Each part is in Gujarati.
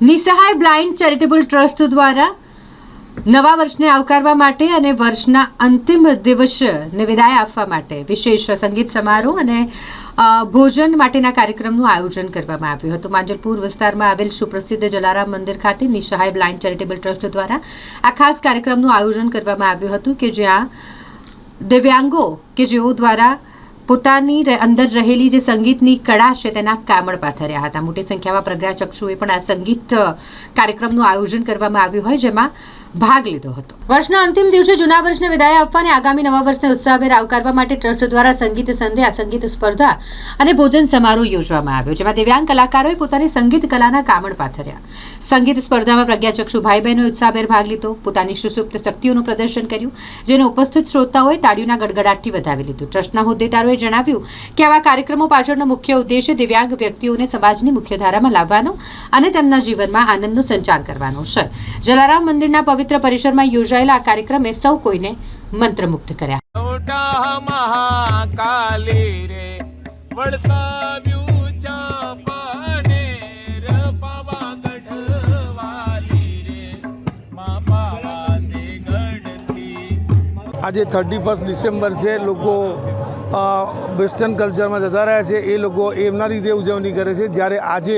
નિસહાય બ્લાઇન્ડ ચેરિટેબલ ટ્રસ્ટ દ્વારા નવા વર્ષને આવકારવા માટે અને વર્ષના અંતિમ દિવસને વિદાય આપવા માટે વિશેષ સંગીત સમારોહ અને ભોજન માટેના કાર્યક્રમનું આયોજન કરવામાં આવ્યું હતું. માંજલપુર વિસ્તારમાં આવેલ સુપ્રસિદ્ધ જલારામ મંદિર ખાતે નિસહાય બ્લાઇન્ડ ચેરિટેબલ ટ્રસ્ટ દ્વારા આ ખાસ કાર્યક્રમનું આયોજન કરવામાં આવ્યું હતું કે જ્યાં દિવ્યાંગો કે જેઓ દ્વારા પોતાની અંદર રહેલી જે સંગીતની કળા છે તેના કામણ પાથર્યા હતા. મોટી સંખ્યામાં પ્રજ્ઞાચક્ષુએ પણ આ સંગીત કાર્યક્રમનું આયોજન કરવામાં આવ્યું હોય, જેમાં ભાગ લીધો હતો. વર્ષના અંતિમ દિવસે જૂના વર્ષને વિદાય આપવા અને આગામી નવા વર્ષને ઉત્સાહભેર આવકારવા માટે ટ્રસ્ટ દ્વારા સંગીત સંધ્યા, સંગીત સ્પર્ધા અને ભોજન સમારોહ યોજવામાં આવ્યો, જેમાં દિવ્યાંગ કલાકારોએ પોતાની સંગીત કલાના કામણ પાથર્યા. સંગીત સ્પર્ધામાં પ્રજ્ઞાચક્ષુ ભાઈ બહેનોએ ઉત્સાહભેર ભાગ લીધો. પોતાની સુસુપ્ત શક્તિઓનું પ્રદર્શન કર્યું, જેને ઉપસ્થિત શ્રોતાઓએ તાળીઓના ગડગડાટથી વધાવી લીધું. ટ્રસ્ટના હોદ્દેદારોએ જણાવ્યું કે આવા કાર્યક્રમો પાછળનો મુખ્ય ઉદ્દેશ્ય દિવ્યાંગ વ્યક્તિઓને સમાજની મુખ્યધારામાં લાવવાનો અને તેમના જીવનમાં આનંદનો સંચાર કરવાનો છે. જલારામ મંદિરના પવિત્ર પરિસરમાં યોજાયેલા આ કાર્યક્રમે સૌ કોઈને મંત્રમુગ્ધ કર્યા. મહાકાલી રે વડસાવ્યું આજે થર્ટી ફર્સ્ટ ડિસેમ્બર છે લોકો વેસ્ટર્ન કલ્ચરમાં જતા રહ્યા છે. એ લોકો એમના રીતે ઉજવણી કરે છે. જ્યારે આજે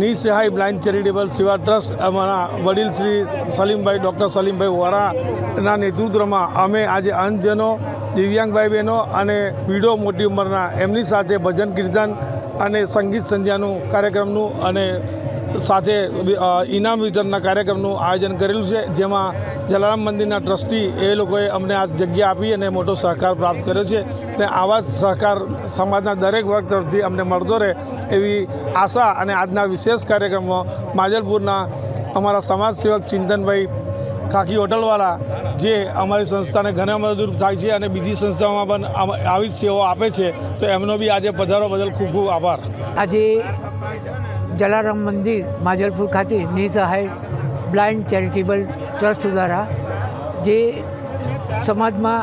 Nisahay blind charitable Seva trust અમારા વડીલ શ્રી સલીમભાઈ, ડૉક્ટર સલીમભાઈ વોરાના નેતૃત્વમાં અમે આજે અંધજનો દિવ્યાંગભાઈ બહેનો અને પીઢો મોટી ઉંમરના એમની સાથે ભજન, કીર્તન અને સંગીત સંધ્યાનું કાર્યક્રમનું અને સાથે ઇનામ વિતરણના કાર્યક્રમનું આયોજન કરેલું છે, જેમાં જલારામ મંદિરના ટ્રસ્ટી એ લોકોએ અમને આ જગ્યા આપી અને મોટો સહકાર પ્રાપ્ત કર્યો છે અને આવા જ સહકાર સમાજના દરેક વર્ગ તરફથી અમને મળતો રહે એવી આશા અને આજના વિશેષ કાર્યક્રમમાં માજલપુરના અમારા સમાજ સેવક ચિંતનભાઈ ખાકી હોટલવાળા, જે અમારી સંસ્થાને ઘણા મદદરૂપ થાય છે અને બીજી સંસ્થાઓમાં પણ આવી જ સેવાઓ આપે છે, તો એમનો બી આજે પધારો બદલ ખૂબ ખૂબ આભાર. આજે જલારામ મંદિર, માજલપુર ખાતે નિસહાય બ્લાઇન્ડ ચેરિટેબલ ટ્રસ્ટ દ્વારા, જે સમાજમાં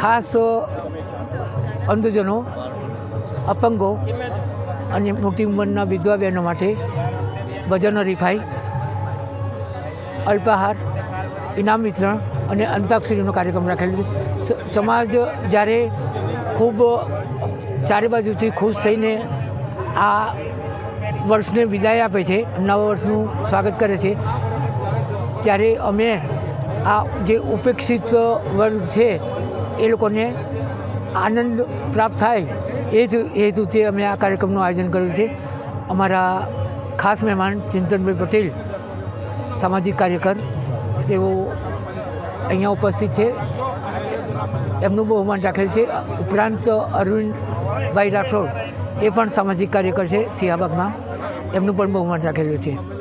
ખાસ અંધજનો, અપંગો અને મોટી ઉંમરના વિધવા બહેનો માટે ભજન હરીફાઈ અલ્પાહાર, ઇનામ વિતરણ અને અંતાક્ષરીનો કાર્યક્રમ રાખેલો છે. સમાજ જ્યારે ખૂબ ચારે બાજુથી ખુશ થઈને આ વર્ષને વિદાય આપે છે, નવા વર્ષનું સ્વાગત કરે છે. ત્યારે અમે આ જે ઉપેક્ષિત વર્ગ છે, એ લોકોને આનંદ પ્રાપ્ત થાય એ જ હેતુથી અમે આ કાર્યક્રમનું આયોજન કર્યું છે. અમારા ખાસ મહેમાન ચિંતનભાઈ પટેલ, સામાજિક કાર્યકર, તેઓ અહીંયા ઉપસ્થિત છે. એમનું બહુમાન રાખેલ છે. ઉપરાંત અરવિંદભાઈ રાઠોડ, એ પણ સામાજિક કાર્યકર છે સિયાબાગમાં. એમનું પણ બહુમાન રાખેલું છે.